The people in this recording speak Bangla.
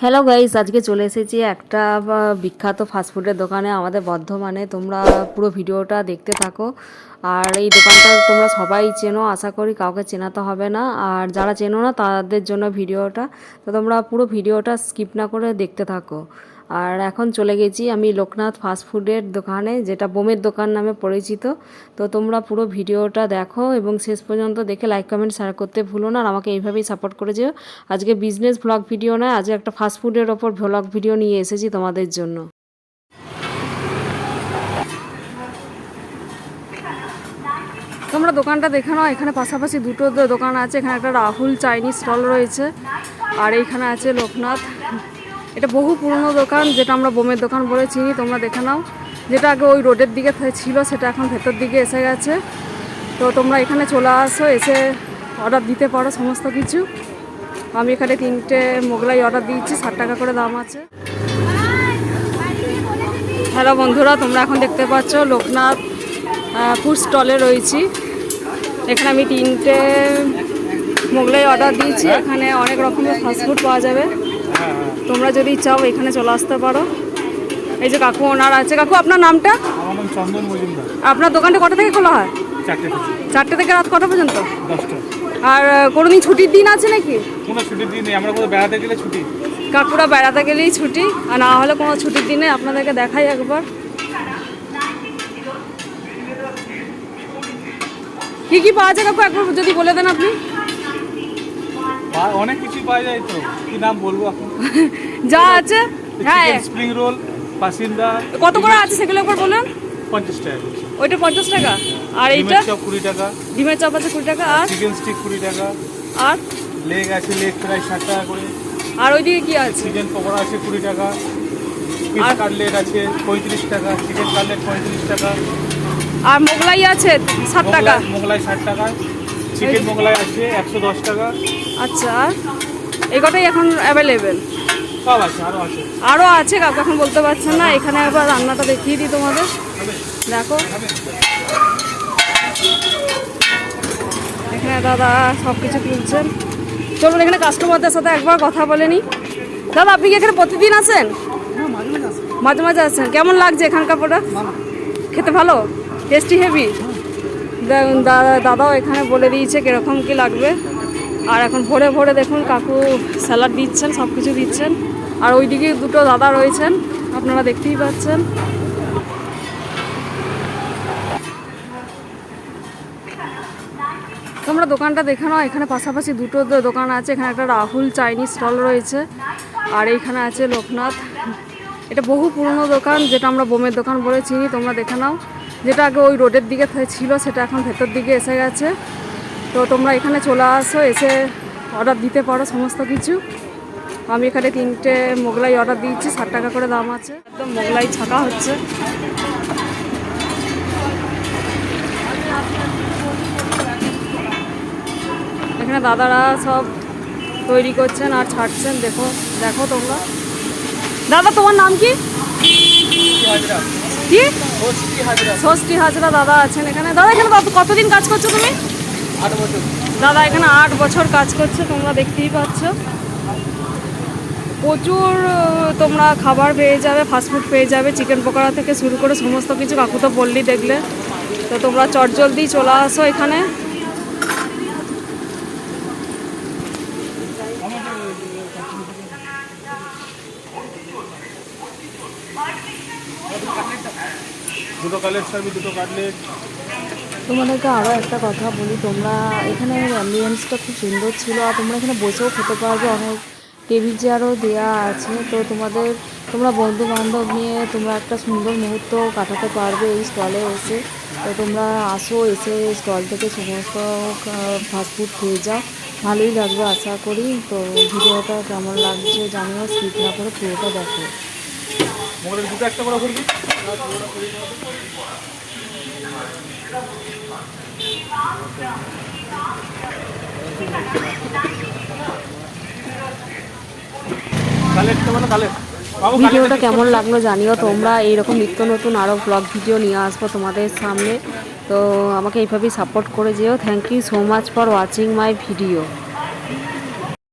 হ্যালো গাইস আজকে চলে এসেছি একটা বিখ্যাত ফাস্টফুডের দোকানে, আমাদের বর্ধমানে। তোমরা পুরো ভিডিওটা দেখতে থাকো। আর এই দোকানটা তোমরা সবাই চেনো, আশা করি কাউকে চেনাতে হবে না। আর যারা চেনো না, তাদের জন্য ভিডিওটা, তো তোমরা পুরো ভিডিওটা স্কিপ না করে দেখতে থাকো। আর এখন চলে গেছি আমি লোকনাথ ফাস্টফুডের দোকানে, যেটা বোমের দোকান নামে পরিচিত। তো তোমরা পুরো ভিডিওটা দেখো এবং শেষ পর্যন্ত দেখে লাইক কমেন্ট শেয়ার করতে ভুলো না আর আমাকে এইভাবেই সাপোর্ট করে যেও। আজকে বিজনেস ভ্লগ ভিডিও নয়, আজকে একটা ফাস্টফুডের ওপর ভ্লগ ভিডিও নিয়ে এসেছি তোমাদের জন্য। তোমরা দোকানটা দেখে নাও, এখানে পাশাপাশি দুটো দোকান আছে, এখানে একটা রাহুল চাইনিজ স্টল রয়েছে, আর এইখানে আছে লোকনাথ। এটা বহু পুরনো দোকান, যেটা আমরা বোমের দোকান বলে চিনি, তোমরা দেখে নাও। যেটা আগে ওই রোডের দিকে ছিল, সেটা এখন ভেতর দিকে এসে গেছে। তো তোমরা এখানে চলে আসো, এসে অর্ডার দিতে পারো সমস্ত কিছু। আমি এখানে তিনটে মোগলাই অর্ডার দিয়েছি, ষাট টাকা করে দাম আছে। হ্যালো বন্ধুরা, তোমরা এখন দেখতে পাচ্ছ লোকনাথ ফুড স্টলে রয়েছি। এখানে আমি তিনটে মোগলাই অর্ডার দিয়েছি। এখানে অনেক রকমের ফাস্টফুড পাওয়া যাবে। তোমরা যদি চাও এখানে চলে আসতে পারো। এই যে কাকু ওনার আছে। কাকু আপনার নামটা? আপনার দোকানটা কটা থেকে খোলা হয়? চারটে থেকে। রাত কটা পর্যন্ত? আর কোনোদিন ছুটির দিন আছে নাকি? কোনো ছুটির দিন নেই। আমরা কোথাও বেড়াতে গেলে ছুটি। কাকুরা বেড়াতে গেলেই ছুটি। আর না হলে কোনো ছুটির দিনে আপনাদেরকে দেখাই একবার। কি কি পাওয়া যায় কাকু? একবার যদি বলে দেন আপনি। বা- অনেক কিছু পাওয়া যায় তো। কি নাম বলব যা আছে হ্যাঁ। স্প্রিং রোল পাসিন্দা কত করে আছে সেগুলো একবার বলুন? পঞ্চাশ টাকা ওইটা পঞ্চাশ টাকা। আর এইটা? চপ কুড়ি টাকা। ডিমের চপ আছে কুড়ি টাকা। আর? চিকেন স্টিক কুড়ি টাকা। আর? লেগ আছে লেগ ফ্রাই ষাট টাকা করে। আর ওইদিকে কি আছে? চিকেন পকোড়া আছে কুড়ি টাকা। আর- কাটলেট আছে পঁয়ত্রিশ টাকা। চিকেন কাটলেট পঁয়ত্রিশ টাকা। আর মোগলাই আছে ষাট টাকা। মোগলাই মোগলাই ষাট টাকা। চিকেন মোগলাই আছে একশো দশ টাকা। আচ্ছা আর এই কটাই এখন অ্যাভেলেবেল সব আছে আরও আছে। আরও আছে কাকু এখন বলতে পারছেন না এখানে একবার রান্নাটা দেখিয়ে দিই তোমাদের। দেখো। এখানে দাদা সব কিছু তুলছেন। চলুন এখানে কাস্টমারদের সাথে একবার কথা বলে নিই। দাদা আপনি কি এখানে প্রতিদিন আসেন মাঝে মাঝে আসেন কেমন লাগছে এখানকার প্রোডাক্ট খেতে ভালো? টেস্টি হেভি দাদাও এখানে বলে দিয়েছে কীরকম কি লাগবে। আর এখন ভোরে ভোরে দেখুন কাকু স্যালাড দিচ্ছেন সব কিছু দিচ্ছেন। আর ওইদিকে দুটো দাদা রয়েছেন, আপনারা দেখতেই পাচ্ছেন। তোমরা দোকানটা দেখে নাও, এখানে পাশাপাশি দুটো দোকান আছে, এখানে একটা রাহুল চাইনিজ স্টল রয়েছে, আর এইখানে আছে লোকনাথ। এটা বহু পুরনো দোকান, যেটা আমরা বোমের দোকান বলে চিনি, তোমরা দেখে নাও। যেটা আগে ওই রোডের দিকে ছিল, সেটা এখন ভেতর দিকে এসে গেছে। তো তোমরা এখানে চলে আসো, এসে অর্ডার দিতে পারো সমস্ত কিছু। আমি এখানে তিনটে মোগলাই অর্ডার দিয়েছি, ষাট টাকা করে দাম আছে। একদম মোগলাই ছাকা হচ্ছে। এখানে দাদারা সব তৈরি করছেন আর ছাড়ছেন, দেখো দেখো তোমরা। দাদা, তোমার নাম কি? কি? ষষ্ঠী হাজরা। দাদা আছেন এখানে। দাদা এখানে কতদিন কাজ করছ তুমি? দাদা এখানে আট বছর কাজ করছে তোমরা দেখতেই পাচ্ছ। প্রচুর তোমরা খাবার পেয়ে যাবে ফাস্টফুড পেয়ে যাবে চিকেন পকোড়া থেকে শুরু করে সমস্ত কিছু। কাকু তো বললি দেখলে। তো তোমরা চটজলদি চলে আসো এখানে। দুটো সার্ভি দুটো কাটলেট তোমাদেরকে আরও একটা কথা বলি, তোমরা এখানে অ্যাম্বিয়েন্সটা খুব সুন্দর ছিল, আর তোমরা এখানে বসেও খেতে পারবে। অনেক টেবিল চেয়ারও দেওয়া আছে, তো তোমাদের, তোমরা বন্ধু বান্ধব নিয়ে তোমরা একটা সুন্দর মুহূর্ত কাটাতে পারবে এই স্টলে এসে। তো তোমরা আসো, এসে স্টল থেকে সমস্ত ফাস্টফুড খেয়ে যাও। ভালোই লাগবে, আশা করি। তো ভিডিওটা কেমন লাগছে জানিও স্কিপ না করে পুরোটা দেখো। মোগলের দুটো একটা করে করবি ভিডিওটা কেমন লাগল জানিও তোমরা। এইরকম নিত্য নতুন আরও ব্লগ ভিডিও নিয়ে আসব তোমাদের সামনে। তো আমাকে এইভাবেই সাপোর্ট করে যেও। Thank you so much for watching my video